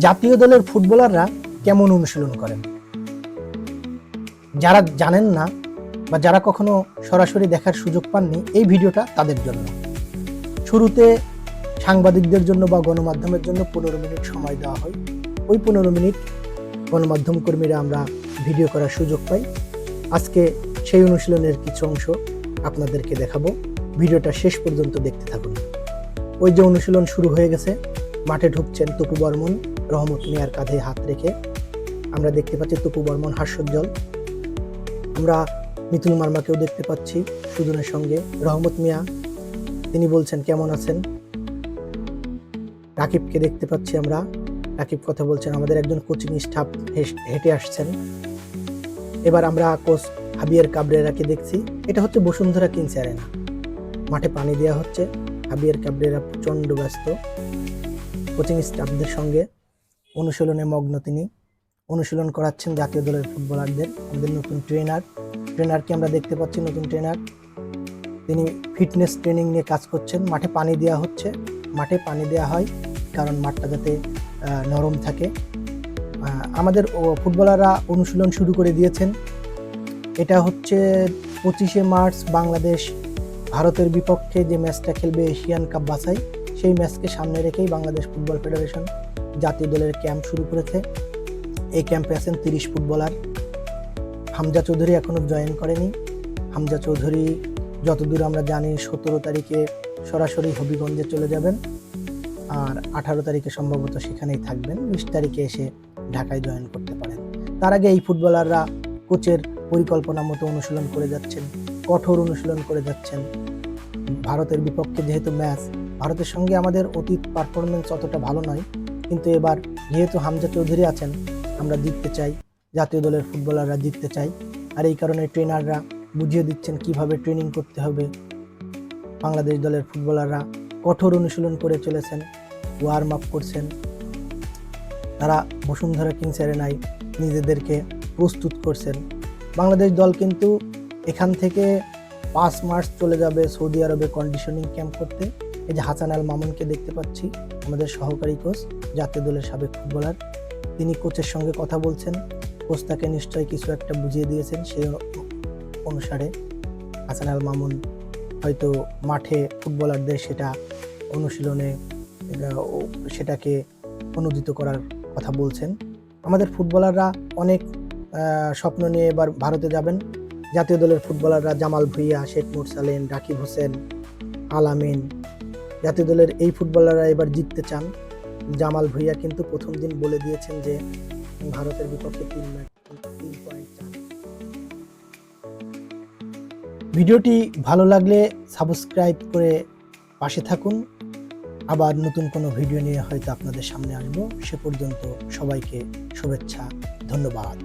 জাতীয় দলের ফুটবলাররা কেমন অনুশীলন করেন? যারা জানেন না বা যারা কখনো সরাসরি দেখার সুযোগ পাননি, এই ভিডিওটা তাদের জন্য। শুরুতে সাংবাদিকদের জন্য বা গণমাধ্যমের জন্য পনেরো মিনিট সময় দেওয়া হয়। ওই পনেরো মিনিট গণমাধ্যম কর্মীরা আমরা ভিডিও করার সুযোগ পাই। আজকে সেই অনুশীলনের কিছু অংশ আপনাদেরকে দেখাবো। ভিডিওটা শেষ পর্যন্ত দেখতে থাকুন। ওই যে অনুশীলন শুরু হয়ে গেছে। মাঠে ঢুকছেন তপু বর্মন। রহমত মিয়ার কাঁধে হাত রেখে আমরা দেখতে পাচ্ছি তপু বর্মন হাস্যোজ্জ্বল। আমরা মিতুল মার্মাকেও দেখতে পাচ্ছি সুজনের সঙ্গে। রহমত মিয়া, তিনি বলছেন, কেমন আছেন? রাকিবকে দেখতে পাচ্ছি আমরা। রাকিব কথা বলছেন, আমাদের একজন কোচিং স্টাফ হেঁটে আসছেন। এবার আমরা কোচ হাবিয়ার কাবরেরাকে দেখছি। এটা হচ্ছে বসুন্ধরা কিংস অ্যারেনা। মাঠে পানি দেওয়া হচ্ছে। হাবিয়ার কাবরেরা প্রচণ্ড ব্যস্ত। কোচিং স্টাফদের সঙ্গে অনুশীলনে মগ্ন তিনি। অনুশীলন করাচ্ছেন জাতীয় দলের ফুটবলারদের, আমাদের নতুন ট্রেনার। ট্রেনারকে আমরা দেখতে পাচ্ছি, নতুন ট্রেনার। তিনি ফিটনেস ট্রেনিং নিয়ে কাজ করছেন। মাঠে পানি দেওয়া হচ্ছে। মাঠে পানি দেওয়া হয় কারণ মাঠটা যাতে নরম থাকে। আমাদের ফুটবলাররা অনুশীলন শুরু করে দিয়েছেন। এটা হচ্ছে পঁচিশে মার্চ বাংলাদেশ ভারতের বিপক্ষে যে ম্যাচটা খেলবে এশিয়ান কাপ বাছাই, সেই ম্যাচকে সামনে রেখেই বাংলাদেশ ফুটবল ফেডারেশন জাতীয় দলের ক্যাম্প শুরু করেছে। এই ক্যাম্পে আছেন তিরিশ ফুটবলার। হামজা চৌধুরী এখনও জয়েন করেনি। হামজা চৌধুরী, যতদূর আমরা জানি, সতেরো তারিখে সরাসরি হবিগঞ্জে চলে যাবেন। আর আঠারো তারিখে সম্ভবত সেখানেই থাকবেন। বিশ তারিখে এসে ঢাকায় জয়েন করতে পারেন। তার আগে এই ফুটবলাররা কোচের পরিকল্পনা মতো অনুশীলন করে যাচ্ছেন, কঠোর অনুশীলন করে যাচ্ছেন। ভারতের বিপক্ষে যেহেতু ম্যাচ, ভারতের সঙ্গে আমাদের অতীত পারফরমেন্স অতটা ভালো নয়। কিন্তু এবার যেহেতু হামজা চৌধুরী আছেন, আমরা জিততে চাই, জাতীয় দলের ফুটবলাররা জিততে চাই। আর এই কারণে ট্রেনাররা বুঝিয়ে দিচ্ছেন কীভাবে ট্রেনিং করতে হবে। বাংলাদেশ দলের ফুটবলাররা কঠোর অনুশীলন করে চলেছেন ওয়ার্ম আপ করছেন। তারা বসুন্ধরা কিংস অ্যারেনায় নিজেদেরকে প্রস্তুত করছেন। বাংলাদেশ দল কিন্তু এখান থেকে পাঁচ মার্চ চলে যাবে সৌদি আরবে কন্ডিশনিং ক্যাম্প করতে। এই যে হাসান আল মামুনকে দেখতে পাচ্ছি, আমাদের সহকারী কোচ জাতীয় দলের সাবেক ফুটবলার তিনি কোচের সঙ্গে কথা বলছেন কোচ তাকে নিশ্চয়ই কিছু একটা বুঝিয়ে দিয়েছেন সেই অনুসারে। হাসান আল মামুন হয়তো মাঠে ফুটবলারদের সেটা অনুশীলনে সেটাকে অনুদিত করার কথা বলছেন। আমাদের ফুটবলাররা অনেক স্বপ্ন নিয়ে এবার ভারতে যাবেন। জাতীয় দলের ফুটবলাররা জামাল ভুইয়া, শেখ মুরসালিন রাকিব হোসেন আলামিন জাতীয় দলের এই ফুটবলাররা এবার জিততে চান। জামাল ভুইয়া কিন্তু প্রথম দিন বলে দিয়েছেন যে ভারতের বিপক্ষে তিন ম্যাচ, তিন পয়েন্ট চান ভিডিওটি ভালো লাগলে সাবস্ক্রাইব করে পাশে থাকুন। আবার নতুন কোনো ভিডিও নিয়ে হয়তো আপনাদের সামনে আসব। সে পর্যন্ত সবাইকে শুভেচ্ছা, ধন্যবাদ।